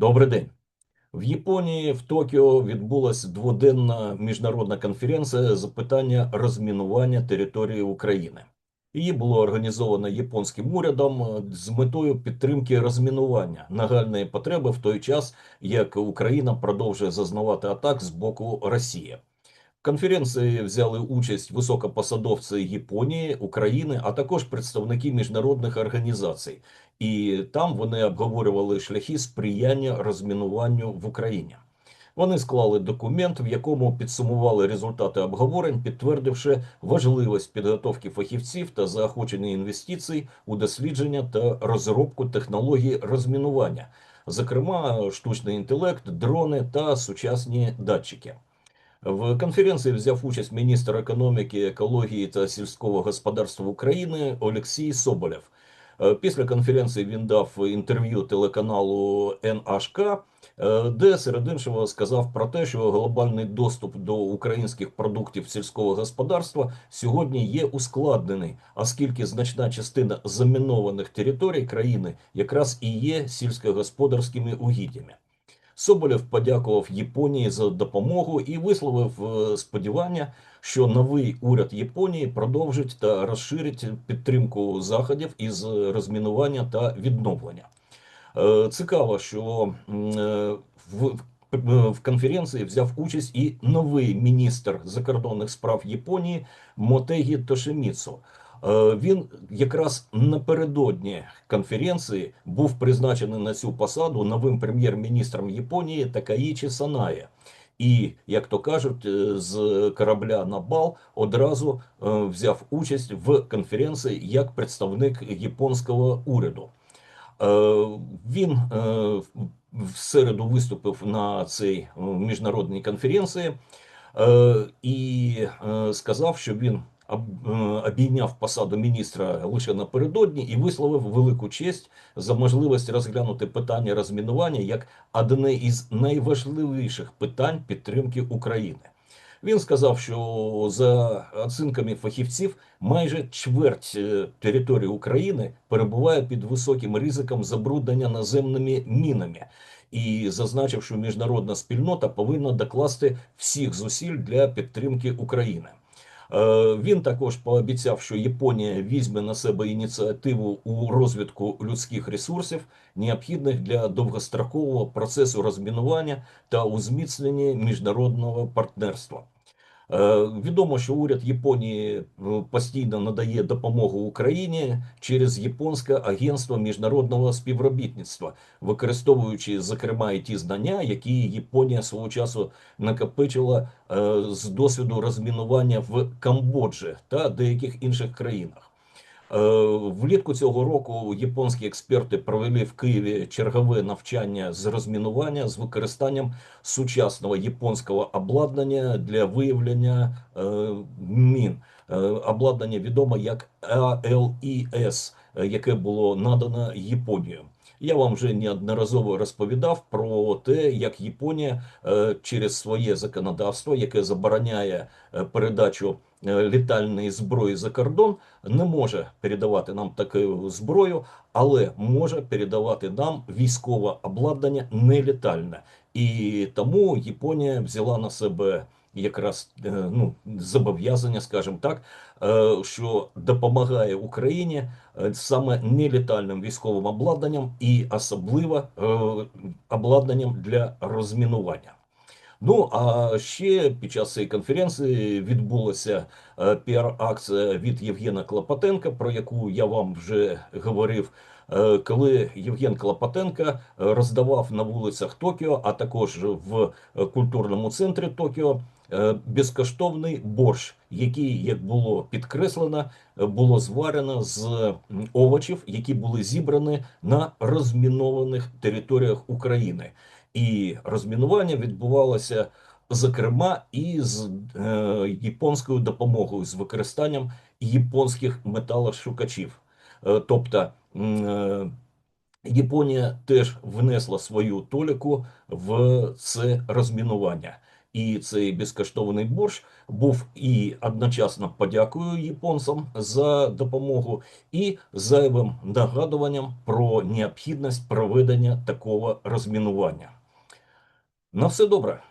Добрий день. В Японії в Токіо відбулася дводенна міжнародна конференція з питання розмінування території України. Її було організовано японським урядом е, з метою підтримки розмінування нагальної потреби в той час, як Україна продовжує зазнавати атак з боку Росії. Конференції взяли участь високопосадовці Японії, України, а також представники міжнародних організацій. І там вони обговорювали шляхи сприяння розмінуванню в Україні. Вони склали документ, в якому підсумували результати обговорень, підтвердивши важливість підготовки фахівців та заохочення інвестицій у дослідження та розробку технологій розмінування, зокрема штучний інтелект, дрони та сучасні датчики. В конференції взяв участь міністр економіки, екології та сільського господарства України Олексій Соболєв. Е, Після конференції він дав інтерв'ю телеканалу НHK, е, де серед іншого сказав про те, що глобальний доступ до українських продуктів сільського господарства сьогодні є ускладнений, оскільки значна частина замінованих територій країни якраз і є сільськогосподарськими угіддями. Соболєв подякував Японії за допомогу і висловив е, сподівання, що новий уряд Японії продовжить та розширить підтримку заходів із розмінування та відновлення. Е, Цікаво, що е, в в конференції взяв участь і новий міністр закордонних справ Японії Мотегі Тошеміцу. Е, Він якраз напередодні конференції був призначений на цю посаду новим прем'єр-міністром Японії Такаїчі Санає. І, як то кажуть, е, з корабля на бал одразу е, взяв участь в конференції як представник японського уряду. Він в середу виступив на цій міжнародній конференції і сказав, що він обійняв посаду міністра лише напередодні і висловив велику честь за можливість розглянути питання розмінування як одне із найважливіших питань підтримки України. Він сказав, що за оцінками фахівців, майже чверть е, території України перебуває під високим ризиком забруднення наземними мінами, і зазначив, що міжнародна спільнота повинна докласти всіх зусиль для підтримки України. Е, Він також пообіцяв, що Японія візьме на себе ініціативу у розвитку людських ресурсів, необхідних для довгострокового процесу розмінування та у зміцненні міжнародного партнерства. Е, Відомо, що уряд Японії е, постійно надає допомогу Україні через Японське агентство міжнародного співробітництва, використовуючи зокрема і ті знання, які Японія свого часу накопичила е, з досвіду розмінування в Камбоджі та деяких інших країнах. Е, Влітку цього року японські експерти провели в Києві чергове навчання з розмінування з використанням сучасного японського обладнання для виявлення е, мін. Е, Обладнання відомо як ALES, е, яке було надано Японією. Я вам вже неодноразово розповідав про те, як Японія е, через своє законодавство, яке забороняє е, передачу е, літальної зброї за кордон, не може передавати нам таку зброю, але може передавати нам військове обладнання нелітальне. І тому Японія взяла на себе якраз е, ну, зобов'язання, скажімо так, е, що допомагає Україні е, саме нелітальним військовим обладнанням і особливо обладнанням для розмінування. Ну а ще під час цієї конференції відбулася піар-акція від Євгена Клопотенка, про яку я вам вже говорив. Коли Євген Клопотенко роздавав на вулицях Токіо, а також в культурному центрі Токіо безкоштовний борщ, який, як було підкреслено, е, було зварено з овочів, які були зібрані на розмінованих територіях України. І розмінування відбувалося зокрема і з е, японською допомогою з використанням японських металошукачів. Е, тобто е, Японія теж внесла свою толіку в це розмінування. І цей безкоштовний борщ був і одночасно подякою японцям за допомогу, і зайвим нагадуванням про необхідність проведення такого розмінування. На все добре.